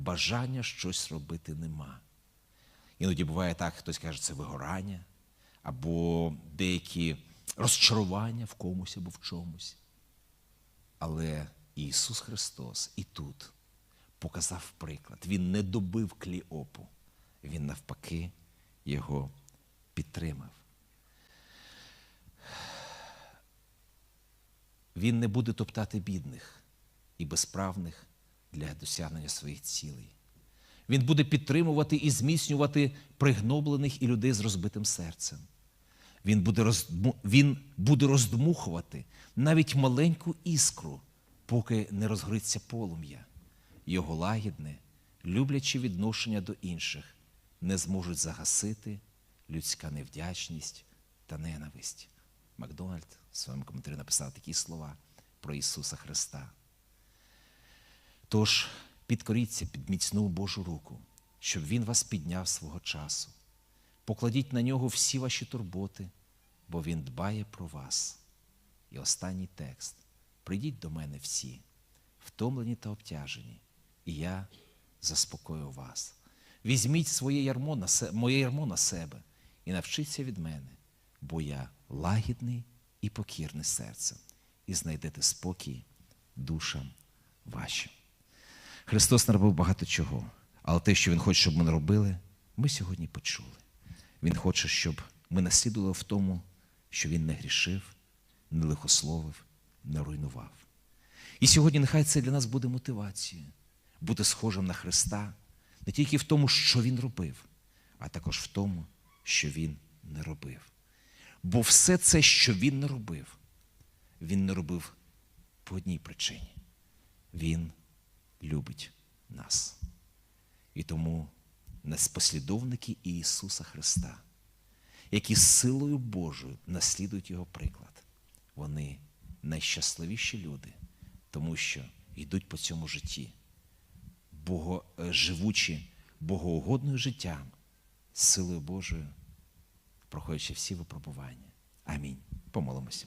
бажання щось робити нема. Іноді буває так, хтось каже, це вигорання, або деякі розчарування в комусь або в чомусь. Але Ісус Христос і тут показав приклад. Він не добив кліопу, він навпаки його підтримав. Він не буде топтати бідних і безправних для досягнення своїх цілей. Він буде підтримувати і зміцнювати пригноблених і людей з розбитим серцем. Він буде, роздму... Він буде роздмухувати навіть маленьку іскру, поки не розгориться полум'я. Його лагідне, любляче відношення до інших не зможуть загасити людська невдячність та ненависть. Макдональд в своєму коментарі написав такі слова про Ісуса Христа. Тож підкоріться під міцну Божу руку, щоб Він вас підняв свого часу. Покладіть на нього всі ваші турботи, бо Він дбає про вас. І останній текст: прийдіть до мене всі, втомлені та обтяжені, і я заспокою вас. Візьміть своє ярмо на се... моє ярмо на себе і навчіться від мене, бо я лагідний і покірний серцем, і знайдете спокій душам вашим. Христос наробив багато чого, але те, що Він хоче, щоб ми не робили, ми сьогодні почули. Він хоче, щоб ми наслідували в тому, що Він не грішив, не лихословив, не руйнував. І сьогодні нехай це для нас буде мотивацією бути схожим на Христа не тільки в тому, що Він робив, а також в тому, що Він не робив. Бо все це, що Він не робив, Він не робив по одній причині. Він любить нас. І тому послідовники Ісуса Христа, які силою Божою наслідують Його приклад, вони найщасливіші люди, тому що йдуть по цьому житті, бого, е, живучи богоугодною життям, силою Божою, проходячи всі випробування. Амінь. Помолимося.